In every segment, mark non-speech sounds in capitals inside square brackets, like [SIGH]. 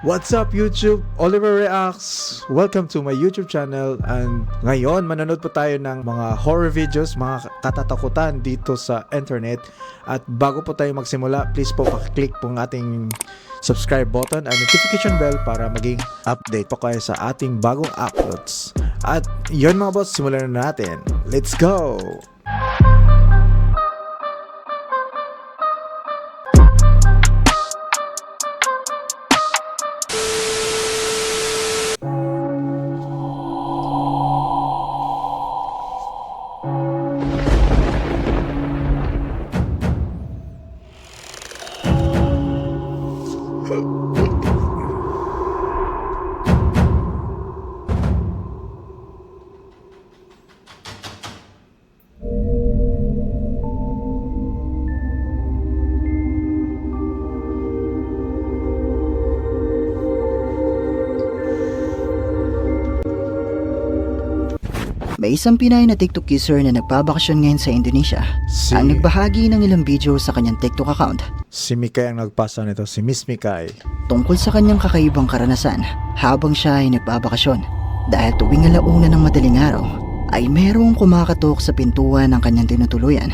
What's up YouTube? Oliver Reacts! Welcome to my YouTube channel and ngayon manonood po tayo ng mga horror videos, mga katatakutan dito sa internet at bago po tayo magsimula, please po pakiclick po ang ating subscribe button at notification bell para maging update po kayo sa ating bagong uploads. At yun mga boss, simulan na natin. Let's go! May isang Pinay na TikTok user na nagbabakasyon ngayon sa Indonesia Si, ang nagbahagi ng ilang video sa kanyang TikTok account si Mikay ang nagpasa nito, si Miss Mikay. tungkol sa kanyang kakaibang karanasan habang siya ay nagbabakasyon. Dahil tuwing alauna ng madaling araw ay merong kumakatok sa pintuan ng kanyang tinutuluyan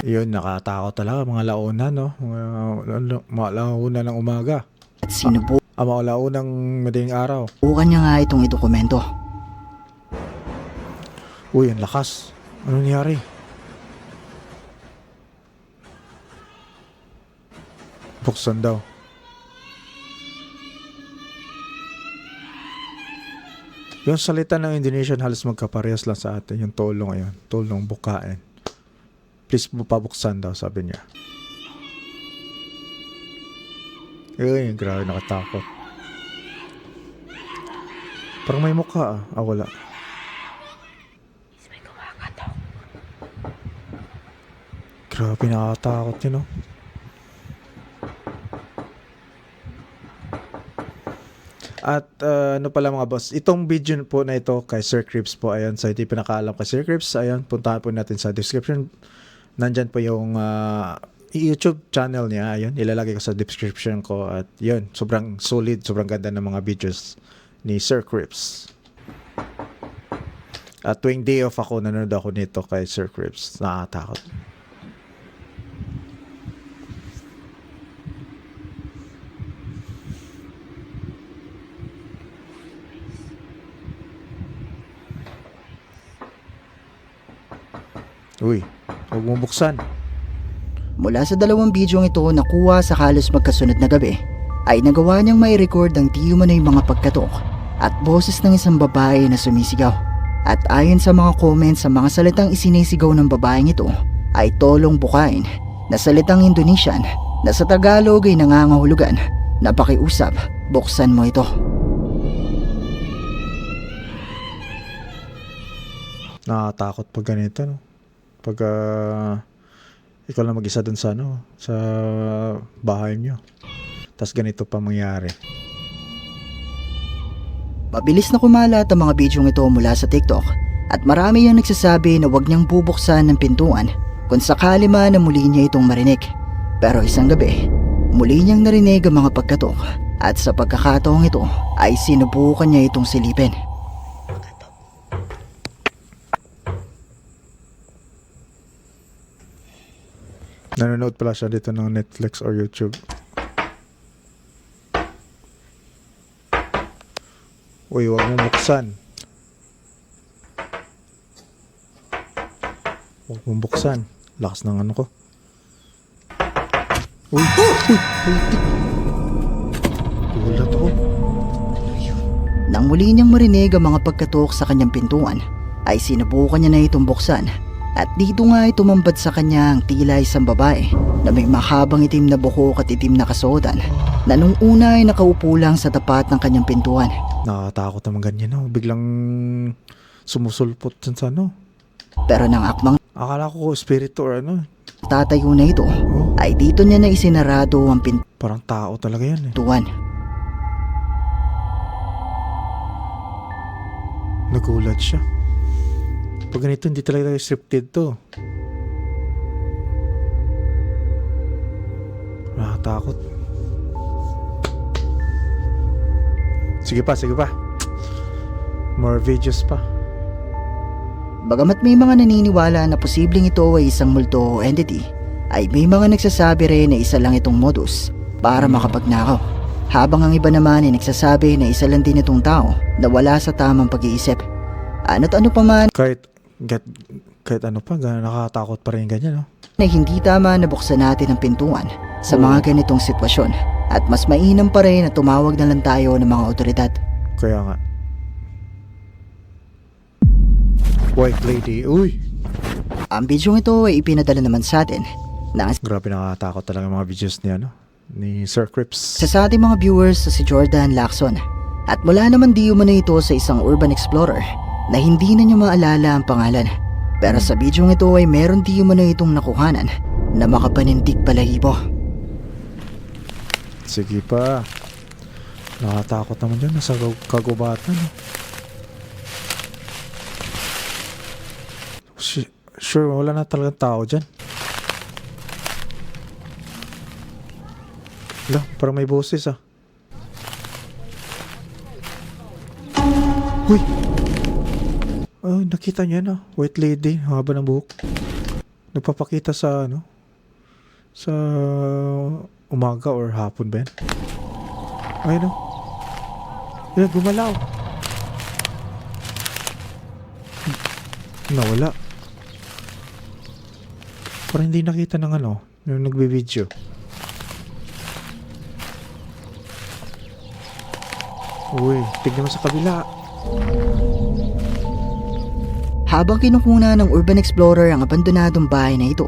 Yun, nakatakot talaga mga launa, no? Mga, mga launa ng umaga. at sinubukan Ah, mga launang madaling araw. niya nga itong idokumento. Uy, ang lakas. Ano nangyari? Buksan daw. Yung salita ng Indonesian halos magkaparehas lang sa atin. Yung tolong ngayon. Tolong bukain. Please pabuksan daw, sabi niya. Uy, grabe nakatakot. Parang may mukha ah. Ah, wala. Grabe nakakatakot yun, no? At uh, ano pala mga boss, itong video po na ito kay Sir Crips po, ayan, sa hindi pinakaalam kay Sir Crips, ayan, puntahan po natin sa description. Nandyan po yung uh, YouTube channel niya, ayun, ilalagay ko sa description ko at yun, sobrang solid, sobrang ganda ng mga videos ni Sir Crips. At tuwing day off ako, nanonood ako nito kay Sir Crips. Nakakatakot. Uy, huwag mo buksan. Mula sa dalawang bidyong ito na kuha sa halos magkasunod na gabi, ay nagawa niyang may record ang tiyo man mga pagkatok at boses ng isang babae na sumisigaw. At ayon sa mga comments sa mga salitang isinisigaw ng babaeng ito, ay tolong bukain na salitang Indonesian na sa Tagalog ay nangangahulugan na pakiusap, buksan mo ito. Nakakatakot pag ganito, no? Pag ah, ikaw lang mag-isa dun sa, ano, sa bahay nyo. Tapos ganito pa mangyari. Mabilis na kumalat ang mga bidyong ito mula sa TikTok at marami ang nagsasabi na huwag niyang bubuksan ng pintuan kung sakali man na muli niya itong marinig. Pero isang gabi, muli niyang narinig ang mga pagkatok at sa pagkakataong ito ay sinubukan niya itong silipin. Nanonood pala siya dito ng Netflix or YouTube. Uy, huwag mo buksan. Huwag mo buksan. Lakas ng ano ko. Uy! Uy! Gulat ako. Nang muli niyang marinig ang mga pagkatok sa kanyang pintuan, ay sinubukan niya na itong buksan. At dito nga ay tumambad sa kanya ang tila isang babae na may mahabang itim na buhok at itim na kasuotan na nung una ay nakaupo lang sa tapat ng kanyang pintuan. Nakakatakot naman ganyan, no? Biglang sumusulpot dyan sa ano. Pero nang akmang Akala ko spirito or ano. tatayo na ito, Oh, ay dito niya na isinarado ang parang tao talaga yan eh. pintuan. Nagulat siya. Pag ganito, hindi talaga scripted to. Nakakatakot. Sige pa, sige pa. More videos pa. Bagamat may mga naniniwala na posibleng ito ay isang multo o entity, ay may mga nagsasabi rin na isa lang itong modus para makapagnakaw. Habang ang iba naman ay nagsasabi na isa lang din itong tao na wala sa tamang pag-iisip. Ano't ano pa man Kahit, kahit, kahit ano pa, gan- nakakatakot pa rin ganyan, no? na hindi tama na buksan natin ang pintuan sa mga ganitong sitwasyon at mas mainam pa rin na tumawag na lang tayo ng mga otoridad. Kaya nga. White lady. Uy! Ang bidyong ito ay ipinadala naman sa atin ng Grabe nakakatakot talaga mga videos ni ano ni Sir Crips. Sa sa ating mga viewers sa si Jordan Lacson. At mula naman di umano ito sa isang urban explorer na hindi na niya maalala ang pangalan. Pero sa bidyong ito ay meron di umano itong nakuhanan na makapanindig balahibo. Sige pa. Nakatakot naman dyan. Nasa kag- kagubatan. eh. Sure, wala na talagang tao dyan. Wala, parang may boses ah. Uy! Oh, nakita niya na. White lady, haba ng buhok. Nagpapakita sa ano? Sa umaga or hapon ba yan? Ayun o. Yan, gumalaw. Nawala. Parang hindi nakita ng ano, yung nagbe-video. Uy, tignan mo sa kabila. Habang kinukuna ng urban explorer ang abandonadong bahay na ito,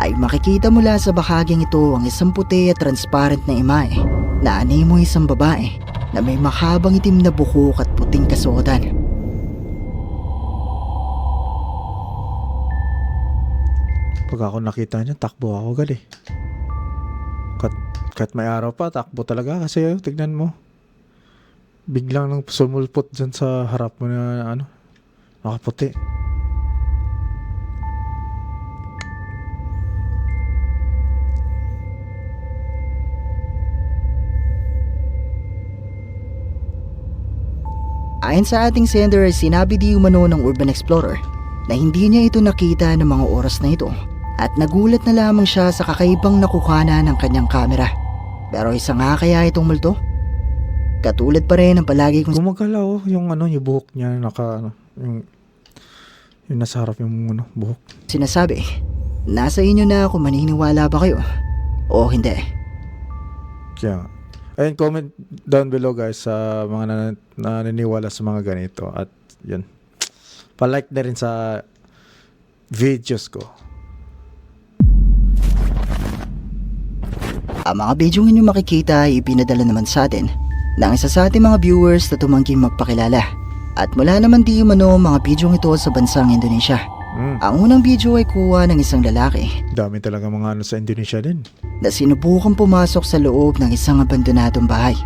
ay makikita mula sa bahaging ito ang isang puti at transparent na imahe na animo isang babae na may mahabang itim na buhok at puting kasuotan. Pag ako nakita niya, takbo ako gali. Kat, kat may araw pa, takbo talaga kasi oh, tignan mo. Biglang nang sumulpot dyan sa harap mo na ano, nakaputi. Ayon sa ating sender ay sinabi di umano ng urban explorer na hindi niya ito nakita ng mga oras na ito at nagulat na lamang siya sa kakaibang nakuhana ng kanyang kamera. Pero isa nga kaya itong multo? Katulad pa rin ang palagi kong Gumagalaw oh, yung ano, yung buhok niya, naka, ano, yung, yung nasa harap yung ano, buhok. sinasabi. Nasa inyo na kung maniniwala ba kayo o hindi. Kaya, ayun, comment down below guys sa mga nan- naniniwala sa mga ganito. At yun, palike na rin sa videos ko. Ang mga bidyong inyong makikita ay ipinadala naman sa atin ng isa sa ating mga viewers na tumangging magpakilala. At mula naman di umano mga bidyong ito sa bansang Indonesia. Mm, Ang unang video ay kuha ng isang lalaki dami talaga mga ano sa Indonesia din. na sinubukang pumasok sa loob ng isang abandonadong bahay.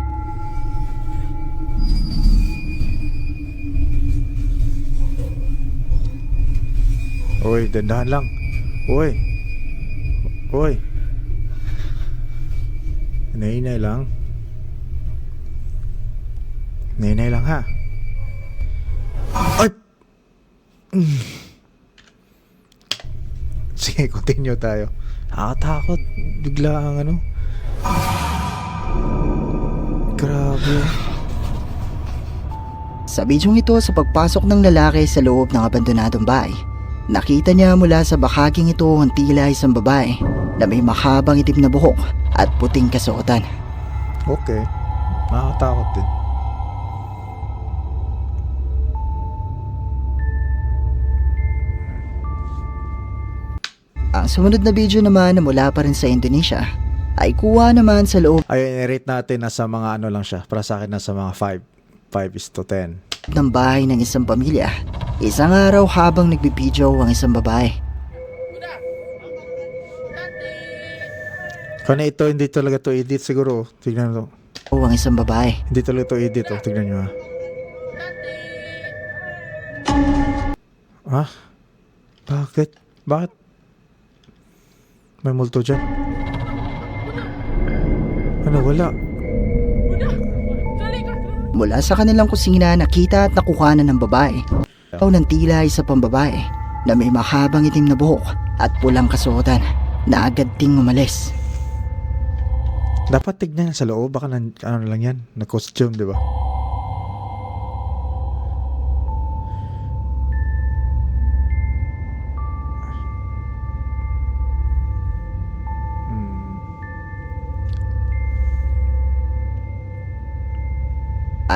Uy, dandahan lang. Uy. Uy. Nainay lang. Nainay lang ha. Ay! Mm. Sige, [LAUGHS] continue tayo. Nakakatakot. Bigla ang ano. Grabe. Sa bidyong ito sa pagpasok ng lalaki sa loob ng abandonadong bahay, nakita niya mula sa bahaging ito ang tila isang babae na may mahabang itim na buhok at puting kasuotan. Okay. Nakakatakot din. Ang sumunod na video naman na mula pa rin sa Indonesia ay kuha naman sa loob Ayun, i-rate natin na sa mga ano lang siya. Para sa akin, nasa mga 5. 5 is to 10. ng bahay ng isang pamilya. Isang araw habang nagbibideo ang isang babae. Kung ito, hindi talaga to edit siguro. Tignan mo. O ang isang babae. Hindi talaga to edit. Oh. Tignan nyo ha. Ah? Bakit? Bakit? May multo dyan. Ano, wala. Mula sa kanilang kusina nakita at nakukanan ng babae. Ikaw ng tila isa pang babae na may mahabang itim na buhok at pulang kasuotan na agad ting umalis. Dapat tignan sa loob. Baka nan, ano lang yan. Na costume, di ba?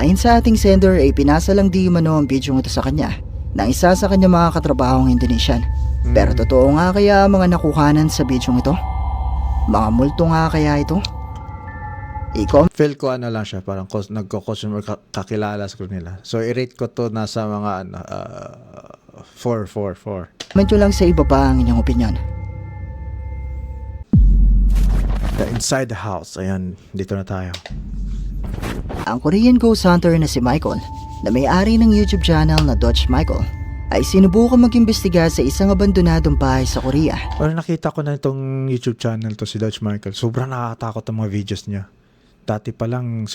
Ayon sa ating sender ay pinasa lang di umano ang video ito sa kanya ng isa sa kanya mga katrabahong Indonesian. Hmm. Pero totoo nga kaya ang mga nakukanan sa video ito? Mga multo nga kaya ito? I-comment Feel ko ano lang siya, parang cos, nagko-customer ka- kakilala sa nila. So, i-rate ko to nasa mga ano, uh, 4, 4, 4. nyo lang sa iba pa ang inyong opinion. The inside the house. Ayan, dito na tayo. Ang Korean ghost hunter na si Michael, na may-ari ng YouTube channel na Dodge Michael, ay sinubukan mag-imbestiga sa isang abandonadong bahay sa Korea. Pero nakita ko na itong YouTube channel to si Dutch Michael. Sobrang nakakatakot ang mga videos niya. Dati pa lang,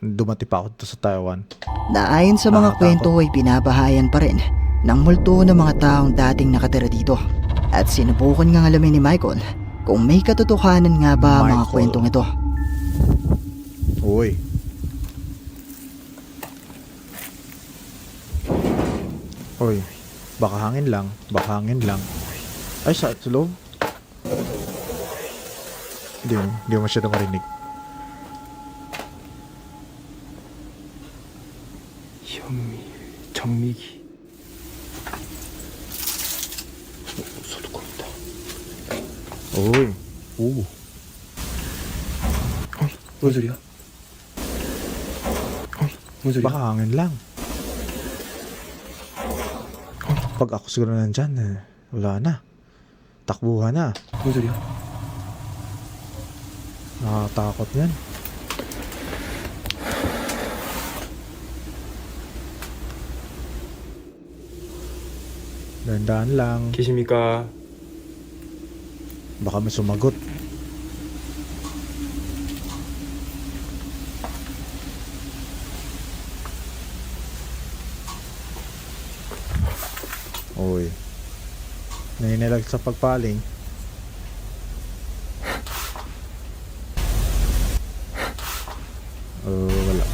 dumati pa ako dito sa Taiwan. na ayon sa mga kwento ay binabahayan pa rin ng multo ng mga taong dating nakatira dito. At sinubukan nga alamin ni Michael kung may katotohanan nga ba ang mga Michael. kwentong ito. Uy. Uy. Baka hangin lang. Baka hangin lang. Ay, sa, sa loob? Hindi, hindi mo masyado marinig. 현미, 정미기. 어, 소독권 있다. Uy. 오. 어이, 뭔 소리야? 어이, 뭔 소리야? Baka hangin lang. Pag ako siguro nandyan, eh, wala na. Takbuhan na. Puto yun. Nakatakot yan. Dandaan lang. Kishimika. Baka may sumagot. Naninilag sa pagpaling. Oh, wala.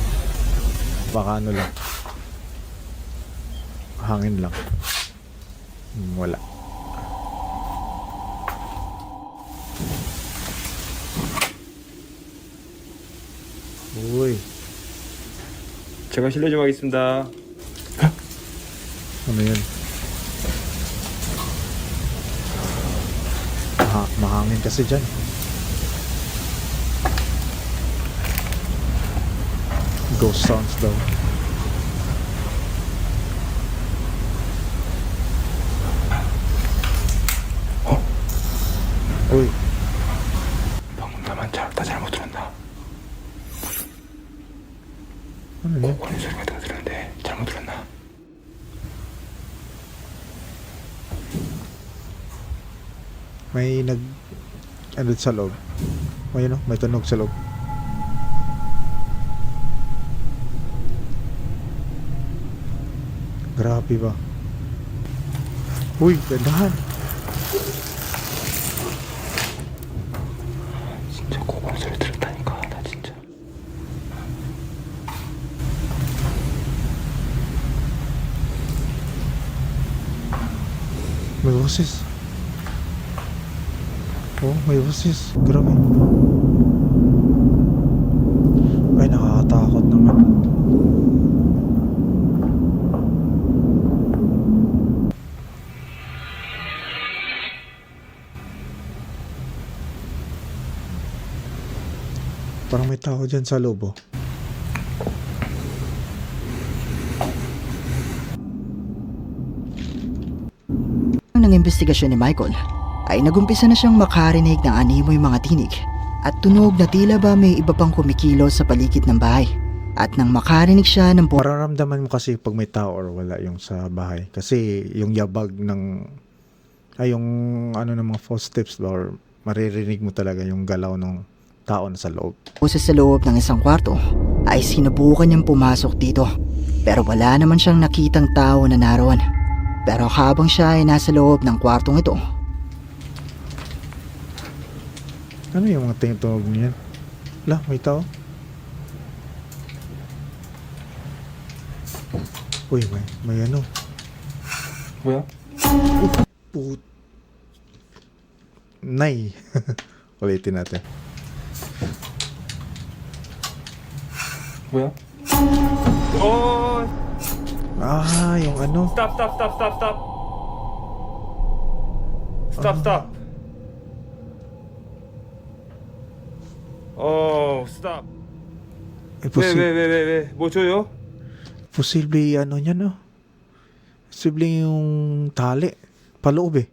Baka ano lang. Hangin lang. Hmm, Wala. Uy. 제가 실례 좀 하겠습니다. Kasi dyan. Ghost sounds daw. Ano sa loob? May ano? May tunog sa loob. Grabe ba? Uy, gandahan. 진짜 고공 소리 들었다니까 나 진짜. May boses. Oh, may boses. Grabe. Ay, nakakatakot naman. Parang may tao dyan sa loob, oh. ng investigasyon ni Michael ay nagumpisa na siyang makarinig ng animoy mga tinig at tunog na tila ba may iba pang kumikilo sa paligid ng bahay. At nang makarinig siya ng Mararamdaman mo kasi pag may tao or wala yung sa bahay. Kasi yung yabag ng ay yung ano ng mga footsteps ba or maririnig mo talaga yung galaw ng tao na sa loob. boses sa loob ng isang kwarto ay sinubukan niyang pumasok dito. Pero wala naman siyang nakitang tao na naroon. Pero habang siya ay nasa loob ng kwartong ito, Ano yung mga tinutog niyan? Lah, may tao? Uy, may, may ano. Kuya? Uh, put... Nay. [LAUGHS] Ulitin natin. Kuya? Oh! Ah, yung ano. Stop, stop, stop, stop, stop. Stop, ah. stop. 스탑. 스탑, 스탑. 어, 스탑. Eh, 왜, posi- 왜, 왜, 왜, 왜? 뭐 줘요? posible ano niya, no? Posible yung tali. Paloob eh.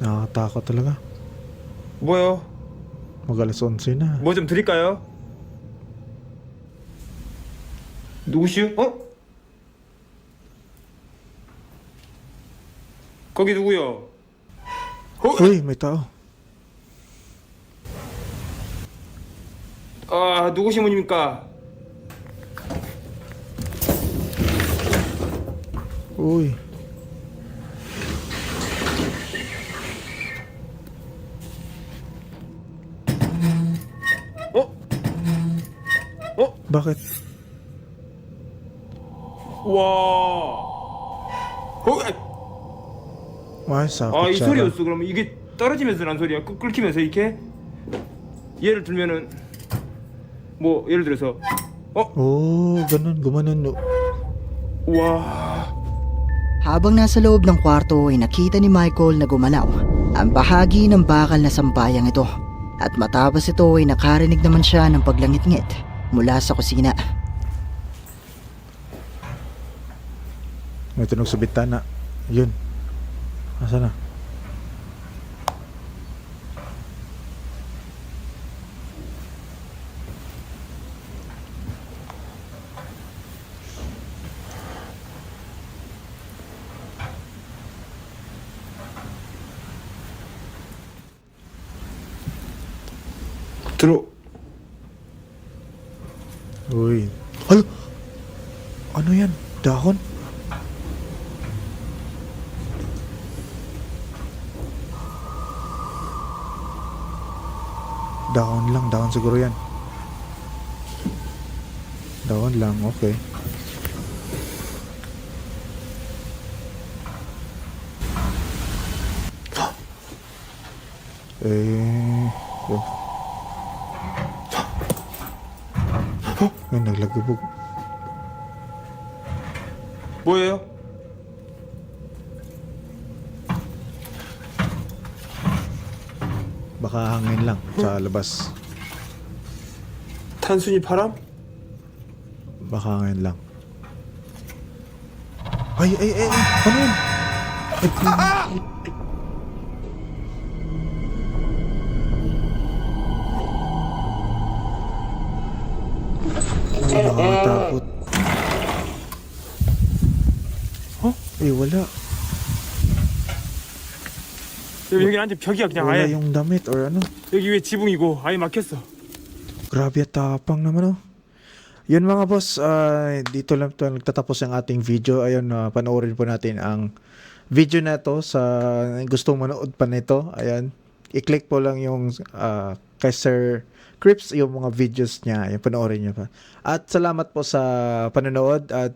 Nakakatakot talaga. 뭐요? Mag alas 11 na. 뭐 좀 드릴까요? 누구시요? 어? 거기 누구요? 어? May tao. 아, 누구신 분입니까? Uy. 어? 어? Bakit? 와. 어? Ay, sakit 아, 이 siya. 소리였어. 그러면 이게 떨어지면서 난 소리야. 끄, 끓기면서 이렇게. 예를 들면은 뭐 예를 들어서 어? Oh, ganun. Gumanon. 와. habang nasa loob ng kwarto ay nakita ni Michael na gumalaw ang bahagi ng bakal na sampayang ito. At matapos ito ay nakarinig naman siya ng paglangit-ngit mula sa kusina. May tunog sa bitana. Yun. Asa na? 들어. Uy. Hala! Ano yan? Dahon? Down lang. down siguro yan. Down lang. Okay. Eh... Oh. Ay, naglagabog. Buhay 예요? Baka hangin lang sa labas. 탄순이 바람? Baka hangin lang. Ay, ay, ay, ay. Ano yun? Ay, Ay, nakakatakot. Oh, eh wala. 여기 여기 완전 벽이야 그냥 Wala 아예 yung damit or ano. 여기 왜 지붕이고 아예 막혔어. Grabe at tapang naman oh. Yun mga boss, ah, dito lang to nagtatapos ang ating video. Ayun, uh, panoorin po natin ang video na to sa gustong manood pa nito. Ayan, i-click po lang yung ah, kay Sir Crips yung mga videos niya. Yung panoorin niyo pa. At salamat po sa panonood at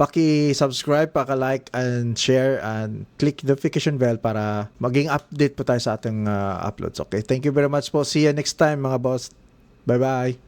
paki-subscribe, paka-like and share and click the notification bell para maging update po tayo sa ating ah, uploads. Okay, thank you very much po. See you next time mga boss. Bye-bye.